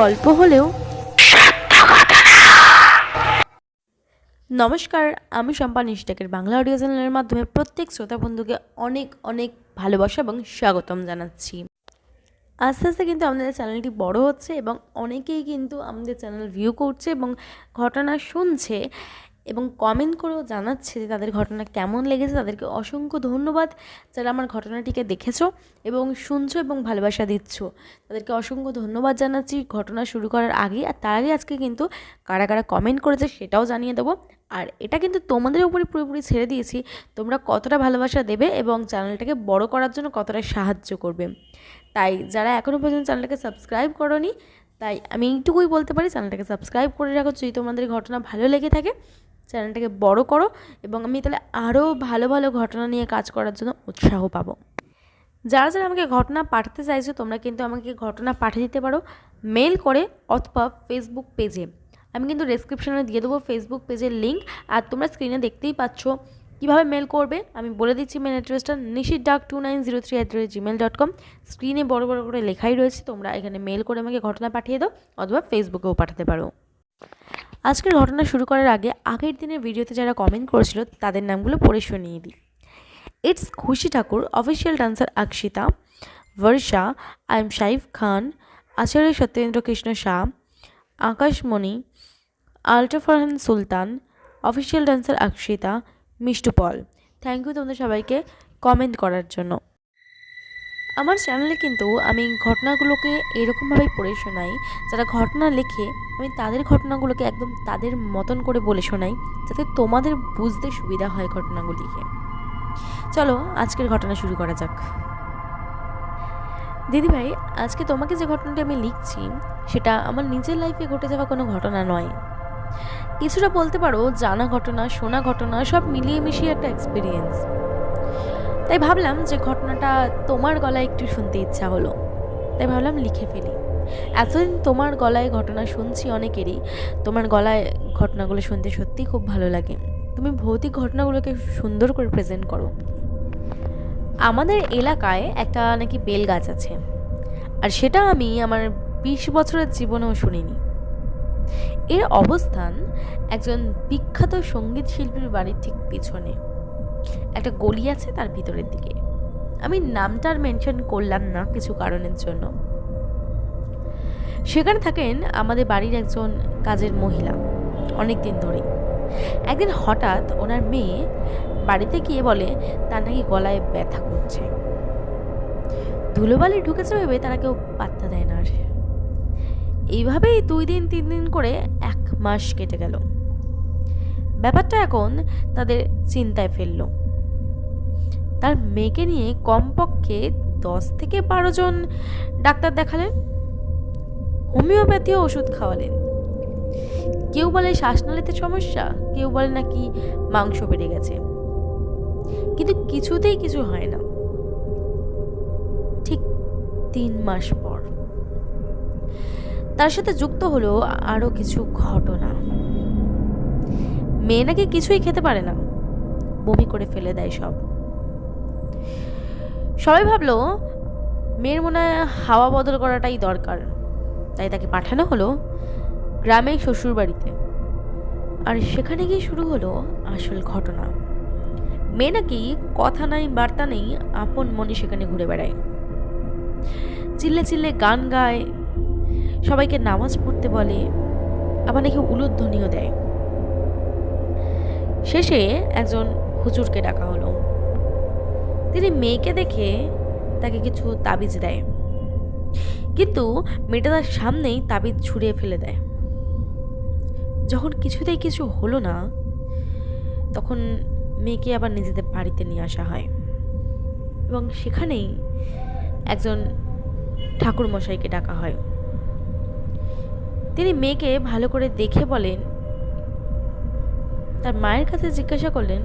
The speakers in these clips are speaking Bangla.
গল্প হলেও নমস্কার, আমি শম্পা নিষ্টাকের বাংলা অডিও চ্যানেলের মাধ্যমে প্রত্যেক শ্রোতা বন্ধুকে অনেক অনেক ভালোবাসা এবং স্বাগতম জানাচ্ছি। আস্তে আস্তে কিন্তু আমাদের চ্যানেলটি বড় হচ্ছে এবং অনেকেই কিন্তু আমাদের চ্যানেল ভিউ করছে এবং ঘটনা শুনছে। এবং কমেন্ট করেও জানাচ্ছে যে তাদের ঘটনা কেমন লেগেছে। তাদেরকে অসংখ্য ধন্যবাদ। যারা আমার ঘটনাটিকে দেখেছ এবং শুনছো এবং ভালোবাসা দিচ্ছ, তাদেরকে অসংখ্য ধন্যবাদ জানাচ্ছি। ঘটনা শুরু করার আগে আর তার আগে আজকে কিন্তু কারা কারা কমেন্ট করেছে সেটাও জানিয়ে দেবো। আর এটা কিন্তু তোমাদের উপরে পুরোপুরি ছেড়ে দিয়েছি। তোমরা কতটা ভালোবাসা দেবে এবং চ্যানেলটাকে বড় করার জন্য কতটা সাহায্য করবে। তাই যারা এখনও পর্যন্ত চ্যানেলটাকে সাবস্ক্রাইব করনি, তাই আমি এইটুকুই বলতে পারি, চ্যানেলটাকে সাবস্ক্রাইব করে রাখো। যদি তোমাদের ঘটনা ভালো লেগে থাকে চ্যানেলটাকে বড় করো এবং আমি তাহলে আরও ভালো ভালো ঘটনা নিয়ে কাজ করার জন্য উৎসাহ পাবো। যারা যারা আমাকে ঘটনা পাঠাতে চাইছো, তোমরা কিন্তু আমাকে ঘটনা পাঠিয়ে দিতে পারো মেল করে অথবা ফেসবুক পেজে আমি কিন্তু ডেসক্রিপশনে দিয়ে দেবো ফেসবুক পেজের লিঙ্ক আর তোমরা স্ক্রিনে দেখতেই পাচ্ছ কীভাবে মেল করবে। আমি বলে দিচ্ছি মেল অ্যাড্রেসটা Nishit Dak two nine zero three at Gmail dot com স্ক্রিনে বড় বড় করে লেখাই রয়েছে, তোমরা এখানে মেল করে আমাকে ঘটনা পাঠিয়ে দাও অথবা ফেসবুকেও পাঠাতে পারো। আজকের ঘটনা শুরু করার আগে আগের দিনের ভিডিওতে যারা কমেন্ট করেছিল, তাদের নামগুলো পড়ে শুনিয়ে দিই। It's Khushi Thakur official dancer Akshita Barsha I am Shaif Khan Acharya Satyendra Krishna Shah Akashmoni আলটা Farhan Sultan official dancer Akshita, Mishtu Paul. Thank you তোমাদের সবাইকে কমেন্ট করার জন্য। আমার চ্যানেলে কিন্তু আমি ঘটনাগুলোকে এরকমভাবেই পড়ে শোনাই, যারা ঘটনা লেখে, আমি তাদের ঘটনাগুলোকে একদম তাদের মতন করে বলে শোনাই, যাতে তোমাদের বুঝতে সুবিধা হয় ঘটনাগুলিকে। চলো, আজকের ঘটনা শুরু করা যাক। দিদিভাই, আজকে তোমাকে যে ঘটনাটি আমি লিখছি, সেটা আমার নিজের লাইফে ঘটে যাওয়া কোনো ঘটনা নয়। কিছুটা বলতে পারো, জানা ঘটনা, শোনা ঘটনা, সব মিলিয়ে মিশিয়ে একটা এক্সপিরিয়েন্স তাই ভাবলাম যে ঘটনাটা তোমার গলায় একটু শুনতে ইচ্ছা হলো। তাই ভাবলাম লিখে ফেলি। এতদিন তোমার গলায় ঘটনা শুনছি অনেকেরই। তোমার গলায় ঘটনাগুলো শুনতে সত্যি খুব ভালো লাগে। তুমি ভৌতিক ঘটনাগুলোকে সুন্দর করে প্রেজেন্ট করো। আমাদের এলাকায় একটা নাকি বেল গাছ আছে। আর সেটা আমি আমার বিশ বছরের জীবনেও শুনিনি। এর অবস্থান একজন বিখ্যাত সংগীত শিল্পীর বাড়ির ঠিক পিছনে। একটা গলি আছে তার ভিতরের দিকে। আমি নামটার মেনশন করলাম না কিছু কারণের জন্য। সেখানে থাকেন আমাদের বাড়ির একজন কাজের মহিলা অনেক দিন ধরে একদিন হঠাৎ ওনার মেয়ে বাড়িতে গিয়ে বলে, তার নাকি গলায় ব্যথা করছে। ধুলোবালি ঢুকেছে ভেবে তারা কেউ পাত্তা দেয় না আর। এইভাবেই দুই দিন, তিন দিন করে এক মাস কেটে গেল। ব্যাপারটা এখন তাদের চিন্তায় ফেলল। তার মেয়েকে নিয়ে কমপক্ষে দশ থেকে বারো জন ডাক্তার দেখালেন, হোমিওপ্যাথিও ওষুধ খাওয়ালেন। কেউ বলে শ্বাসনালীতে সমস্যা, কেউ বলে নাকি মাংস বেড়ে গেছে। কিন্তু কিছুতেই কিছু হয় না। ঠিক তিন মাস পর। তার সাথে যুক্ত হলো আরও কিছু ঘটনা। মেয়ে নাকি কিছুই খেতে পারে না। বমি করে ফেলে দেয় সব। সবাই ভাবলো, মেয়ের মনে হাওয়া বদল করাটাই দরকার। তাই তাকে পাঠানো হলো গ্রামে শ্বশুর বাড়িতে আর সেখানে গিয়ে শুরু হলো আসল ঘটনা। মেয়ে নাকি কথা নাই, বার্তা নেই, আপন মনে সেখানে ঘুরে বেড়ায়। চিল্লে চিল্লে গান গায়, সবাইকে নামাজ পড়তে বলে, আবার নাকি উলুধ্বনিও দেয়। শেষে একজন হুজুরকে ডাকা হলো। তিনি মেয়েকে দেখে তাকে কিছু তাবিজ দেয়। কিন্তু মেয়েটা তার সামনেই তাবিজ ছুঁড়িয়ে ফেলে দেয়। যখন কিছুতেই কিছু হলো না, তখন মেয়েকে আবার নিজেদের বাড়িতে নিয়ে আসা হয় এবং সেখানেই একজন ঠাকুর মশাইকে ডাকা হয়। তিনি মেয়েকে ভালো করে দেখে বলেন তার মায়ের কাছে জিজ্ঞাসা করলেন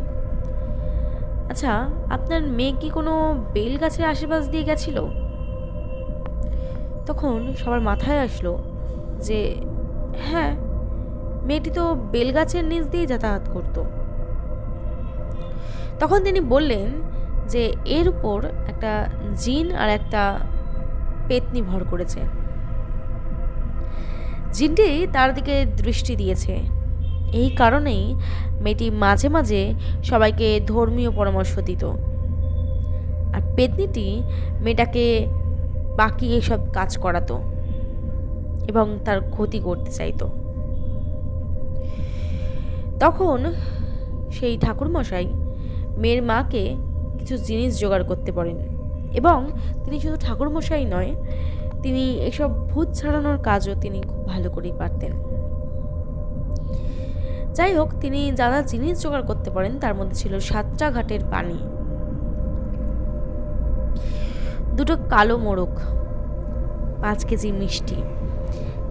আচ্ছা আপনার মেয়ে কি কোনো বেল গাছের আশেপাশ দিয়ে গেছিল? তখন সবার মাথায় আসলো যে হ্যাঁ মেয়েটি তো বেলগাছের নিচ দিয়ে যাতায়াত করত। তখন তিনি বললেন যে, এর উপর একটা জিন আর একটা পেতনি ভর করেছে। জিনটি তার দিকে দৃষ্টি দিয়েছে। এই কারণেই মেয়েটি মাঝে মাঝে সবাইকে ধর্মীয় পরামর্শ দিত। আর পেতনিটি মেয়েটাকে বাকি এসব কাজ করাতো এবং তার ক্ষতি করতে চাইতো। তখন সেই ঠাকুরমশাই মেয়ের মাকে কিছু জিনিস জোগাড় করতে পারেন এবং তিনি শুধু ঠাকুরমশাই নয়, তিনি এসব ভূত ছাড়ানোর কাজও তিনি খুব ভালো করেই পারতেন। যাই হোক তিনি যা যা জিনিস জোগাড় করতে পারেন, তার মধ্যে ছিল সাতটা ঘাটের পানি। দুটো কালো মোড়ক, পাঁচ কেজি মিষ্টি,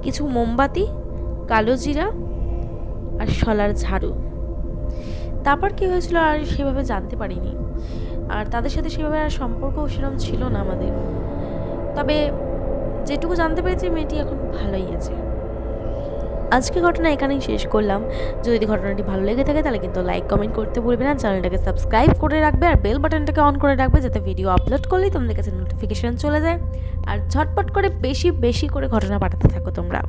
কিছু মোমবাতি, কালো জিরা আর শলার ঝাড়ু। তারপর কী হয়েছিল আর সেভাবে জানতে পারিনি। আর তাদের সাথে সেভাবে আর সম্পর্ক সেরকম ছিল না আমাদের। তবে যেটুকু জানতে পেরেছি, মেয়েটি এখন ভালোই আছে। আজকে ঘটনা এখানেই শেষ করলাম। যদি ঘটনাটি ভালো লেগে থাকে তাহলে কিন্তু লাইক কমেন্ট করতে ভুলবে না। চ্যানেলটাকে সাবস্ক্রাইব করে রাখবে আর বেল বাটনটাকে অন করে রাখবে যাতে ভিডিও আপলোড করলেই তোমাদের কাছে নোটিফিকেশান চলে যায়। আর ঝটপট করে বেশি বেশি করে ঘটনা পাঠাতে থাকো তোমরা।